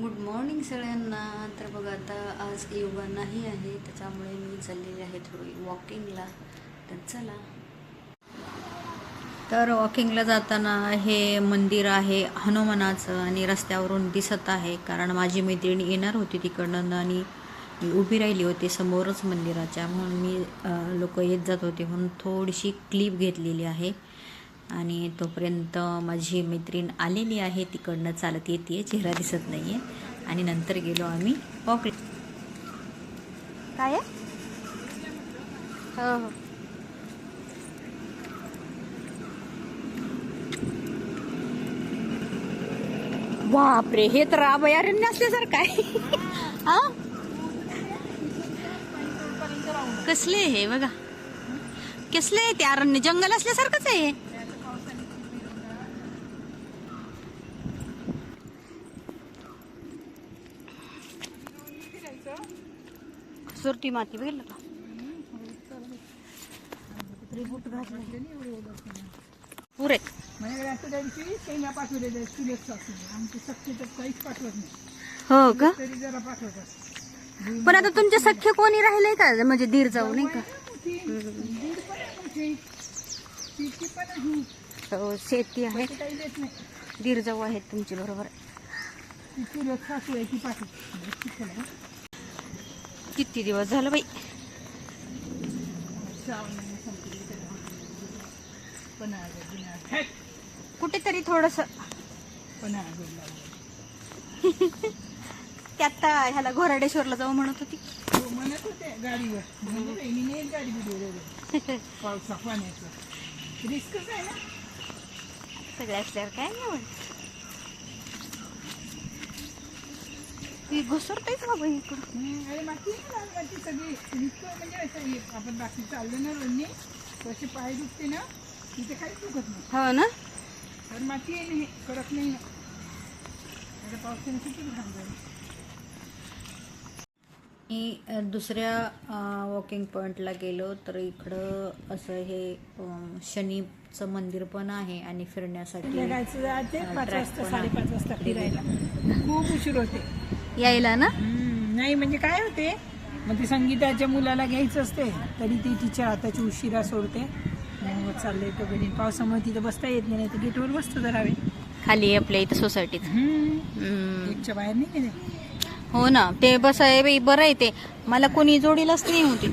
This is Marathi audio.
गुड मॉर्निंग सगळ्यांना. तर बघा आता आज योगा नाही आहे त्याच्यामुळे मी चाललेली आहे थोडी वॉकिंगला तर चला. तर वॉकिंगला जाताना हे मंदिर आहे हनुमानाचं आणि रस्त्यावरून दिसत आहे. कारण माझी मैत्रिणी येणार होती तिकडनं आणि मी उभी राहिली होती समोरच मंदिराच्या. म्हणून मी लोक येत जात होते. म्हणून थोडीशी क्लिप घेतलेली आहे. आणि तोपर्यंत माझी मैत्रीण आलेली आहे तिकडनं चालत येते आहे चेहरा दिसत नाही आहे आणि नंतर गेलो आम्ही वॉक काय हो हो. बापरे हे तर अभयारण्य असल्यासारखं आहे. कसले हे बघा. कसले आहे ते अरण्य? जंगल असल्यासारखंच आहे हे. सुरती माती बघितलं का पुरे माझ्याकडे आता त्यांची शेंगा पाठवलेल्या आहेत चुलेट सासून आमची सुरटी माती बघितलं का? नाही हो का? जरा पण आता तुमचे सख्य कोणी राहिले का? म्हणजे दीर जाऊ नाही का? आहे हो शेती आहे. ती दीर जाऊ आहेत तुमची बरोबर ती चुलत सासू आहे ती पाठवते किती दिवस झालं बाई? कुठेतरी थोडस. लावलं त्यात ह्याला घोराडेश्वरला जाऊ म्हणत होती. हो म्हणत होते गाडीवर गाडी दिली पावसा पाण्याचं रिस्कच आहे ना? सगळ्या असल्यावर काय नाही म्हणत. ती घसरतेच बाबा इकडं? ना, माती सगळी. म्हणजे असं हे आपण बाकी चाललं ना रोडने तसे पाय दुखते ना तिथे काहीच दुखत नाही. हो ना? कारण माती आहे ना हे कडक नाही ना. आता पावसाने किती झाली. मी अ, दुसऱ्या वॉकिंग पॉईंटला गेलो तर इकडं असं हे अम, शनीचं मंदिर पण आहे आणि फिरण्यासाठी अं, पाच वाजता साडेपाच. वाजता फिरायला. खूप उशीर होते. यायला ना? हम्म, नाही म्हणजे काय होते? मग ते संगीताच्या मुलाला घ्यायचं असते तरी ती तिच्या हाताची उशिरा सोडते. मग चाललंय तो घरी. पावसामुळे तिथं बसता येत नाही तर गेटवर बसतो जरावे खाली आपल्या इथं सोसायटीत. गेटच्या बाहेर नाही गेले? हो ना ते बस आहे बाई बरं आहे ते. मला कोणी जोडीलाच नाही होती